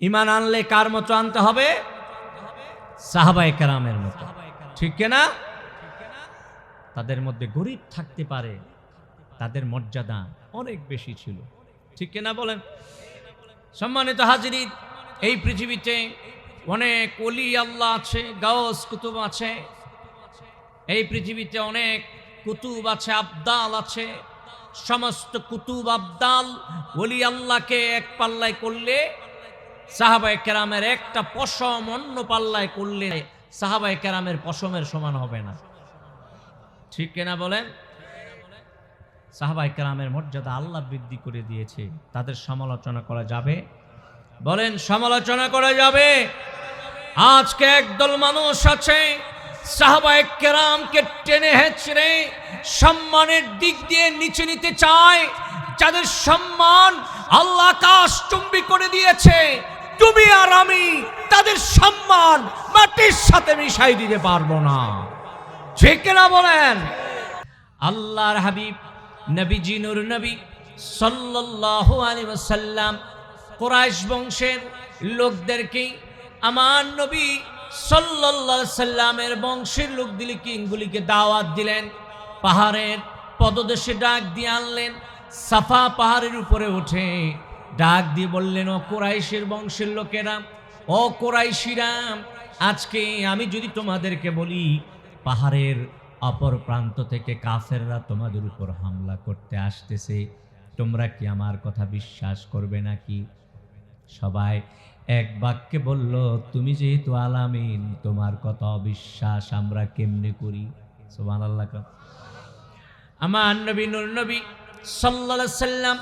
ইমান আনলে কার মতো আনতে হবে? সাহাবাই কারামের মতো। ঠিক না? তাদের মধ্যে গরিব থাকতে পারে, তাদের মর্যাদা অনেক বেশি ছিল। ঠিক না বলেন? সম্মানিত হাজিরি, এই পৃথিবীতে অনেক অলি আল্লাহ আছে, গাওস কুতুব আছে। এই পৃথিবীতে অনেক কুতুব আছে, আবদাল আছে। সমস্ত কুতুব, আবদাল অলি আল্লাহকে এক পাল্লায় করলে সাহাবাই কেরামের একটা পশম অন্য পাল্লায় করলে সাহাবাই কেরামের পশমের সমান হবে না। ঠিক কিনা বলেন? সাহাবাই কেরামের মর্যাদা আল্লাহ বৃদ্ধি করে দিয়েছে। তাদের সমালোচনা করা যাবে। বলেন, সমালোচনা করা যাবে। আজকে একদল মানুষ আছে, সাহাবায়ে কেরামকে টেনে হেঁচড়ে সম্মানের দিক দিয়ে নিচে নিতে চায়, যাদের সম্মান আল্লাহ আকাশ চুম্বি করে দিয়েছে। তুমি আর আমি তাদের সম্মান মাটির সাথে মিশাই দিতে পারব না। ঠিক না বলেন? আল্লাহর হাবিব নবী জিনুর নবী সাল্লাল্লাহু আলাইহি ওয়াসাল্লাম কোরাইশ বংশের লোকদেরকে আমার নবী আলাইহি সাল্লামের বংশের লোকদিকে কিংগুলিকে দাওয়াত দিলেন, পাহাড়ের পদদেশে ডাক দিয়ে আনলেন, সাফা পাহাড়ের উপরে উঠে ডাক দিয়ে বললেন, ও কোরাইশের বংশের লোকেরা, ও কোরাইশিরা, আজকে আমি যদি তোমাদেরকে বলি, পাহাড়ের অপর প্রান্ত থেকে কাফেররা তোমাদের উপর হামলা করতে আসতেছে, তোমরা কি আমার কথা বিশ্বাস করবে নাকি? সবাই এক বাক্যে বলল, তুমি যেহেতু আলামিন, তোমার কথা অবিশ্বাস আমরা কেমনে করি? সোমান আল্লাহ আমার নবী নুর নবী আলাইহি সাল্লাম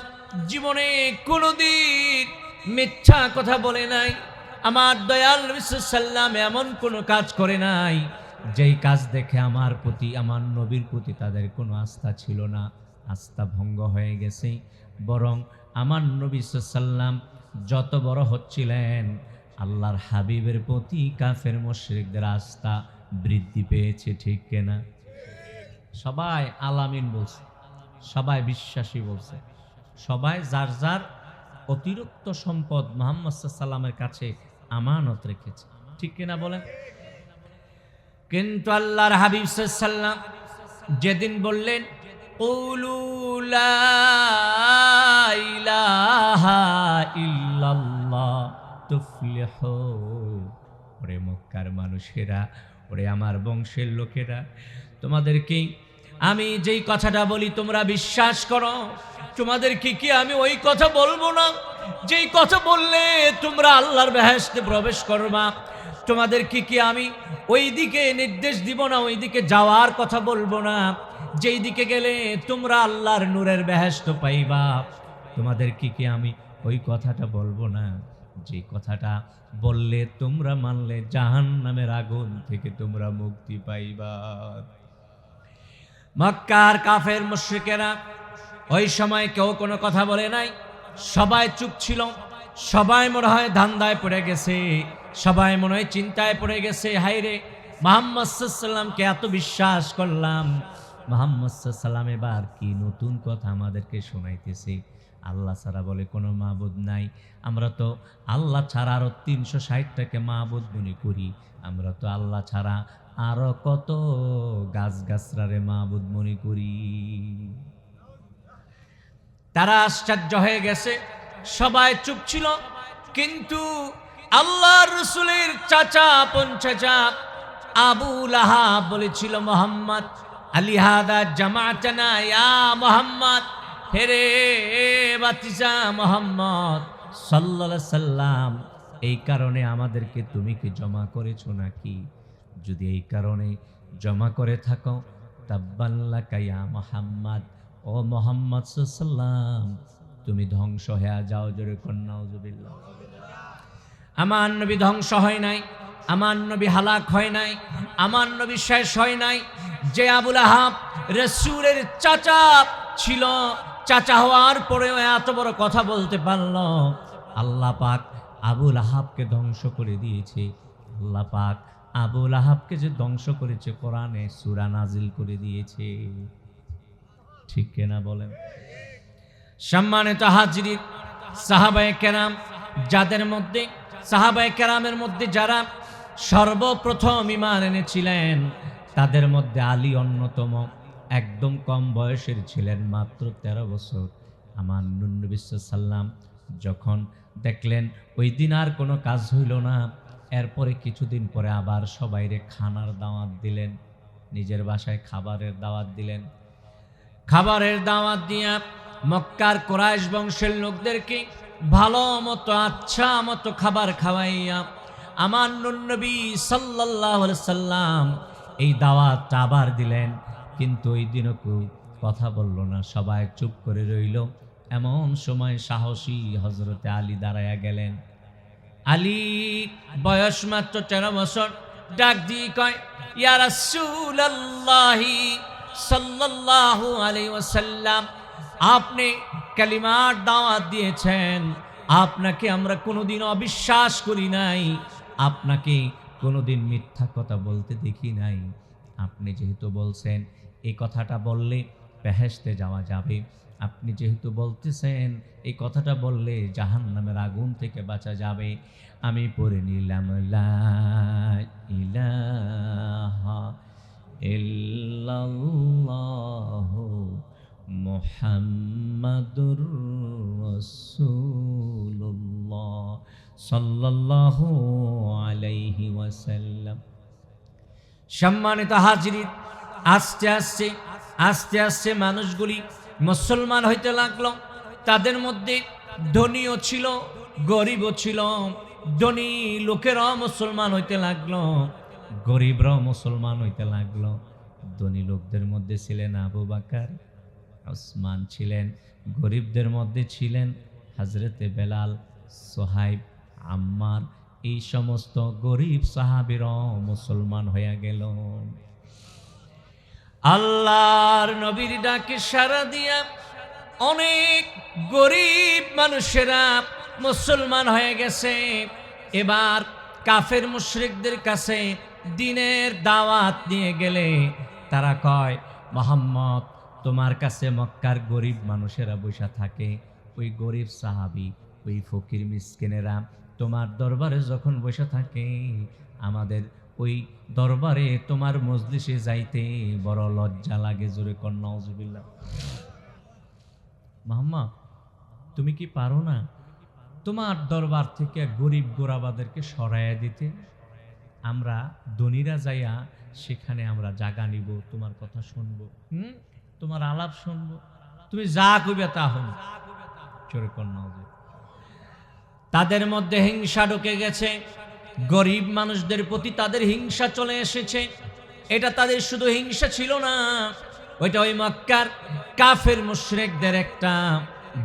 জীবনে কোনোদিন মিথ্যা কথা বলে নাই। আমার দয়াল সাল্লাম এমন কোনো কাজ করে নাই, যেই কাজ দেখে আমার প্রতি, আমার নবীর প্রতি তাদের কোনো আস্থা ছিল না। আস্থা ভঙ্গ হয়ে গেছে। বরং আমার নবী সাল্লাম যত বড় হচ্ছিলেন, আল্লাহর হাবিবের প্রতি কাফের মুশরিকদের আস্থা বৃদ্ধি পেয়েছে, ঠিক কেনা? সবাই আলামিন বলছে, সবাই বিশ্বাসী বলছে। সবাই যার যার অতিরিক্ত সম্পদ মোহাম্মদ সাল্লামের কাছে আমানত রেখেছে ঠিক কিনা বলেন কিন্তু আল্লাহর হাবিব সাল্লাম যেদিন বললেন। ওরে মক্কার মানুষেরা, ওরে আমার বংশের লোকেরা তোমাদেরকে আমি যেই কথাটা বলি, তোমরা বিশ্বাস করো। তোমাদেরকে কি কি আমি ওই কথা বলব না? যেই কথা বললে তোমরা আল্লাহর বেহেস্তে প্রবেশ করবা। তোমাদেরকে কি কি আমি ওই দিকে নির্দেশ দিব না ওই দিকে যাওয়ার কথা বলব না। যেই দিকে গেলে তোমরা আল্লাহর নূরের বেহেস্ত পাইবা। তোমাদেরকে কি আমি ওই কথাটা বলব না? যে কথাটা বললে তোমরা মানলে জাহান নামের আগুন থেকে তোমরা মুক্তি পাইবা। মক্কার কাফের মুশ্রিকেরা ওই সময় কেউ কোনো কথা বলে নাই। সবাই চুপ ছিল। সবাই মনে হয় ধান্দায় পড়ে গেছে। সবাই মনে হয় চিন্তায় পড়ে গেছে। হাইরে মোহাম্মদ সাল্লামকে এত বিশ্বাস করলাম। মোহাম্মদ সাল্লাম এবার কি নতুন কথা আমাদেরকে শোনাইতেছে? আল্লাহ ছাড়া বলে কোনো মাবুদ নাই। আমরা তো আল্লাহ ছাড়া আরও তিনশো ষাটটাকে মাবুদ মনে করি। আমরা তো আল্লাহ ছাড়া আরও কত গাছ গাছরারে মাবুদ মনে করি। তারা আশ্চর্য হয়ে গেছে, সবাই চুপ ছিল, কিন্তু আল্লাহ রসুলের চাচা আপন চাচা আবু লাহা বলেছিল, মোহাম্মদ, আলিহাদা জামাচানা ইয়া মোহাম্মদ, হেরে বাতিজা মোহাম্মদ, সাল্লাল্লাহু সাল্লাম এই কারণে আমাদেরকে তুমি কি জমা করেছ নাকি? যদি এই কারণে জমা করে থাকো তাব্বাল্লা মোহাম্মদ। ও মোহাম্মদ সাল্লাম তুমি ধ্বংস হয়ে যাও, জোরে কন্যা আমার নবী ধ্বংস হয় নাই, আমার নবী হালাক হয় নাই, আমার নবী শেষ হয় নাই। যে আবুল আহাব রসুলের চাচা ছিল, চাচা হওয়ার পরেও এত বড় কথা বলতে পারল। আল্লাহ পাক আবুল আহাবকে ধ্বংস করে দিয়েছে। আল্লাহ পাক আবুল আহাবকে যে ধ্বংস করেছে, কোরআনে সুরা নাজিল করে দিয়েছে। ঠিক কেনা বলেন? সম্মানিত হাজির সাহাবায়ে কেরাম, যাদের মধ্যে সাহাবাই কেরামের মধ্যে যারা সর্বপ্রথম ইমান এনেছিলেন, তাদের মধ্যে আলী অন্যতম। একদম কম বয়সের ছিলেন, মাত্র তেরো বছর। আমার নবী সাল্লাম যখন দেখলেন, ওই দিন আর কোনো কাজ হইল না এরপরে কিছুদিন পরে আবার সবাইরে খানার দাওয়াত দিলেন, নিজের বাসায় খাবারের দাওয়াত দিলেন। খাবারের দাওয়াত দিয়া মক্কার কোরাইশ বংশের লোকদেরকে ভালো মতো আচ্ছা মতো খাবার খাওয়াইয়া আমার নবী আলাইহি সাল্লাম এই দাওয়াতটা আবার দিলেন। কিন্তু ওই দিনও কেউ কথা বলল না, সবাই চুপ করে রইল। এমন সময় সাহসী হজরতে আলী দাঁড়ায়া গেলেন। আলী, বয়স মাত্র তেরো বছর। ডাক দিয়ে কয়, ইয়া রাসূলুল্লাহি সাল্লাল্লাহু আলাইহি ওয়াসাল্লাম, আপনি কালিমার দাওয়াত দিয়েছেন। আপনাকে আমরা কোনোদিন অবিশ্বাস করি নাই। আপনাকে কোনোদিন মিথ্যা কথা বলতে দেখি নাই। আপনি যেহেতু বলছেন এই কথাটা বললে বেহেশতে যাওয়া যাবে। আপনি যেহেতু বলতেছেন, এই কথাটা বললে জাহান নামের আগুন থেকে বাঁচা যাবে। আমি পড়ে নিলাম মুহাম্মাদুর সাল্লাল্লাহু আলাইহি ওয়াসাল্লাম। সম্মানিত হাজির আস্তে আস্তে আস্তে আস্তে মানুষগুলি মুসলমান হইতে লাগল। তাদের মধ্যে ধনীও ছিল, গরিবও ছিল। ধনী লোকেরাও মুসলমান হইতে লাগল, গরিবরাও মুসলমান হইতে লাগল। ধনী লোকদের মধ্যে ছিলেন আবু বাকার, ওসমান ছিলেন, গরিবদের মধ্যে ছিলেন হাজরতে বেলাল, সোহাইব, আম্মার। এই সমস্ত গরিব সাহাবিরও মুসলমান হইয়া গেল আল্লাহর নবীর ডাকে সারা দিয়া অনেক গরিব মানুষেরা মুসলমান হয়ে গেছে। এবার কাফের মুশরিকদের কাছে দিনের দাওয়াত নিয়ে গেলে তারা কয়, মোহাম্মদ, তোমার কাছে মক্কার গরিব মানুষেরা বসে থাকে। ওই গরিব সাহাবি, ওই ফকির মিসকিনেরা তোমার দরবারে যখন বসে থাকে, আমাদের ওই দরবারে তোমার মজলিসে যাইতে বড় লজ্জা লাগে জোরে কন্যা মোহাম্মদ তুমি কি পারো না তোমার দরবার থেকে গরিব গোরাবাদেরকে সরাইয়া দিতে? আমরা ধনীরা যাইয়া সেখানে আমরা জাগা নিব, তোমার কথা শুনব। হুম? তোমার আলাপ শুনব। তুমি যা কইবে তা হন চোরে কন্যা তাদের মধ্যে হিংসা ঢুকে গেছে। গরিব মানুষদের প্রতি তাদের হিংসা চলে এসেছে। এটা তাদের শুধু হিংসা ছিল না, ওইটা ওই মক্কার কাফের মুশরেকদের একটা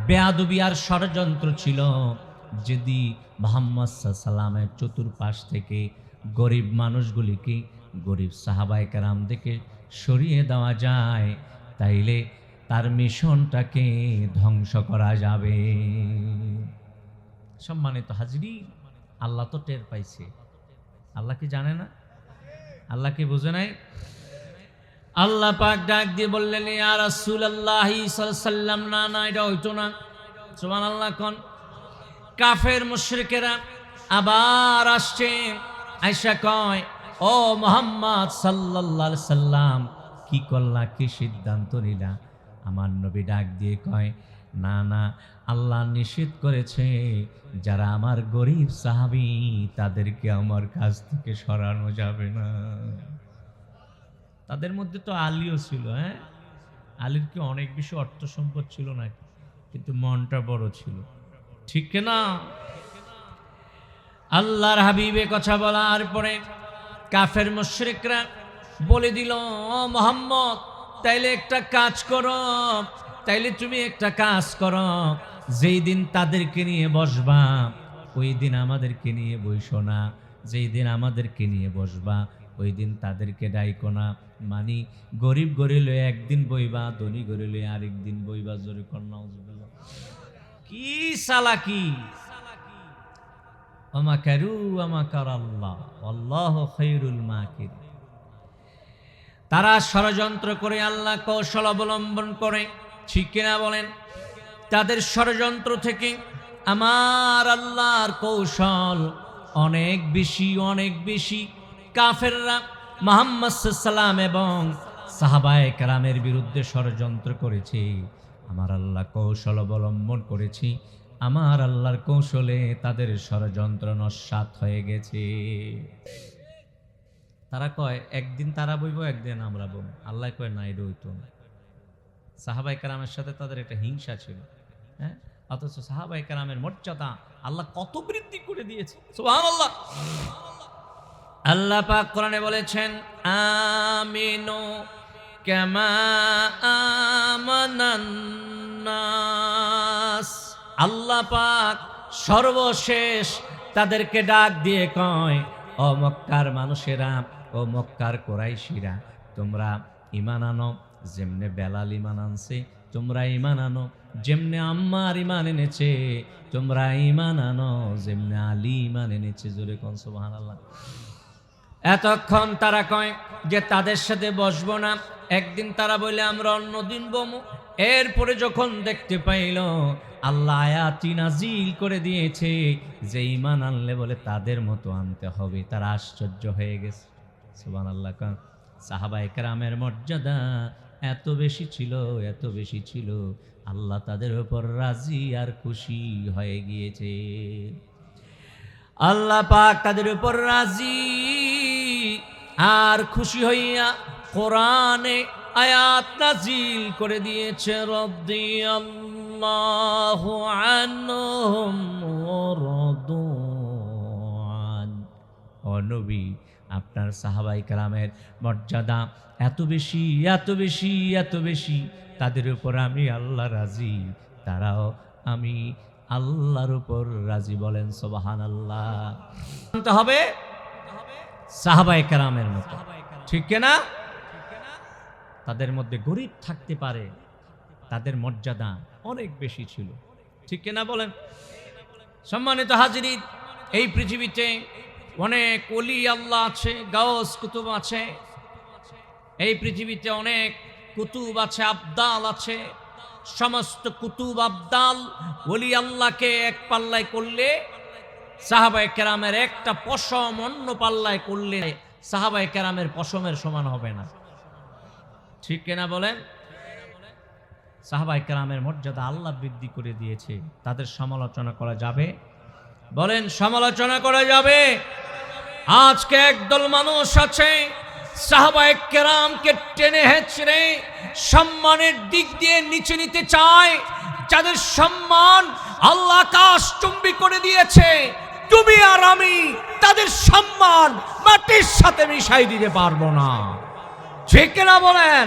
বেয়াদুবি আর ষড়যন্ত্র ছিল। যদি মোহাম্মদ সাল্লামের চতুর্পাশ থেকে গরিব মানুষগুলিকে গরিব সাহাবাই কারাম থেকে সরিয়ে দেওয়া যায়, তাইলে তার মিশনটাকে ধ্বংস করা যাবে। সম্মানিত হাজরি আল্লাহ তো টের পাইছে। আল্লাহ কি জানে না? আল্লাহ কি বুঝে নাই? আল্লাহ পাক ডাক দিয়ে বললেন, ইয়া রাসূলুল্লাহি সাল্লাম না না, এটা হইতো না। সুবহানাল্লাহ, কোন। কাফের মুশরিকেরা আবার আসছে। আয়সা কয়, ও মোহাম্মদ আলাইহি সাল্লাম কি করলা কি সিদ্ধান্ত নিলা? আমার নবী ডাক দিয়ে কয় না না, আল্লাহ নিষেধ করেছে যারা আমার গরিব সাহাবি, তাদেরকে আমার কাছ থেকে সরানো যাবে না। তাদের মধ্যে তো আলীও ছিল হ্যাঁ? আলীর কি অনেক বেশি অর্থ সম্পদ ছিল না কিন্তু মনটা বড় ছিল। ঠিক না? আল্লাহর হাবিবে কথা বলার পরে কাফের মুশরিকরা বলে দিল মোহাম্মদ, তাইলে একটা কাজ করো। তাইলে তুমি একটা কাজ করো, যেই দিন তাদেরকে নিয়ে বসবা, ওই দিন আমাদেরকে নিয়ে বইসো না। যেই দিন আমাদেরকে নিয়ে বসবা, ওই দিন তাদেরকে ডাইকো না। মানি, গরিব গরিলে একদিন বইবা, ধনী গরিলে আরেক দিন বইবা, জোরে কন্যা কি সালাকি? আমাকারু আল্লাহ তারা ষড়যন্ত্র করে, আল্লাহ কৌশল অবলম্বন করে। ঠিক কিনা বলেন? তাদের ষড়যন্ত্র থেকে আমার আল্লাহর কৌশল অনেক বেশি অনেক বেশি। কাফেররা মোহাম্মদ সাল্লাম এবং সাহাবায়ে কারামের বিরুদ্ধে ষড়যন্ত্র করেছে। আমার আল্লাহ কৌশল অবলম্বন করেছি। আমার আল্লাহর কৌশলে তাদের ষড়যন্ত্র নস্বাত হয়ে গেছে। তারা কয়, একদিন তারা বইব, একদিন আমরা বইব। আল্লাহ কয়, না এটা হইতো না। সাহাবাই কারামের সাথে তাদের একটা হিংসা ছিল হ্যাঁ? অথচ সাহাবাই কারামের মর্যাদা আল্লাহ কত বৃদ্ধি করে দিয়েছে, সুবহানাল্লাহ। আল্লাহ পাক কোরআনে বলেছেন, আমিনু কামা আমানান্নাস আল্লাহ পাক সর্বশেষ তাদেরকে ডাক দিয়ে কয়, ও মক্কার মানুষেরা ও মক্কার কোরাইশিরা, তোমরা ইমান আনো। যেমনে বেলাল ইমান আনছে, তোমরা ইমান আনো। যেমনে আম্মার ইমান এনেছে, তোমরা ইমান আনো। যেমনে আলী ইমান এনেছে, জোরে কন সুবহানাল্লাহ। এতক্ষণ তারা কয় যে তাদের সাথে বসবো না। একদিন তারা বলে, আমরা অন্য দিন বমু। এরপরে যখন দেখতে পাইল, আল্লাহ আয়াতি নাজিল করে দিয়েছে যে ইমান আনলে বলে, তাদের মতো আনতে হবে। তারা আশ্চর্য হয়ে গেছে। সুবান আল্লাহ কান সাহাবাই কেরামের মর্যাদা এত বেশি ছিল, এত বেশি ছিল আল্লাহ তাদের উপর রাজি আর খুশি হয়ে গিয়েছে আল্লাহ পাক তাদের উপর রাজি আর খুশি হইয়া কোরআনে আয়াত নাজিল করে দিয়েছে রব্দি আল্লাহ আনহুম ওয়ারাদুআন। ও নবী আপনার সাহাবাই কালামের মর্যাদা এত বেশি এত বেশি এত বেশি। তাদের উপর আমি আল্লাহ রাজি, তারাও আমি আল্লাহর উপর রাজি বলেন সোবাহান আল্লাহ হবে সাহাবাই কালামের মতো। ঠিক না তাদের মধ্যে গরিব থাকতে পারে, তাদের মর্যাদা অনেক বেশি ছিল। ঠিক না বলেন? সম্মানিত হাজিরি এই পৃথিবীতে অনেক অলি আল্লাহ আছে, গাওস কুতুব আছে। এই পৃথিবীতে অনেক কুতুব আছে, আবদাল আছে। সমস্ত কুতুব, আবদাল অলি আল্লাহকে এক পাল্লায় করলে সাহাবাই কেরামের একটা পশম অন্য পাল্লায় করলে সাহাবাই কেরামের পশমের সমান হবে না। ঠিক কিনা বলেন? সাহাবাই কেরামের মর্যাদা আল্লাহ বৃদ্ধি করে দিয়েছে। তাদের সমালোচনা করা যাবে। বলেন, সমালোচনা করা যাবে। আজকে একদল মানুষ আছে, সাহাবায়ে কেরামকে টেনে হেঁচড়ে সম্মানের দিক দিয়ে নিচে নিতে চায়, যাদের সম্মান আল্লাহ আকাশ চুম্বি করে দিয়েছে। তুমি আর আমি তাদের সম্মান মাটির সাথে মিশাই দিতে পারব না। ঠিক না বলেন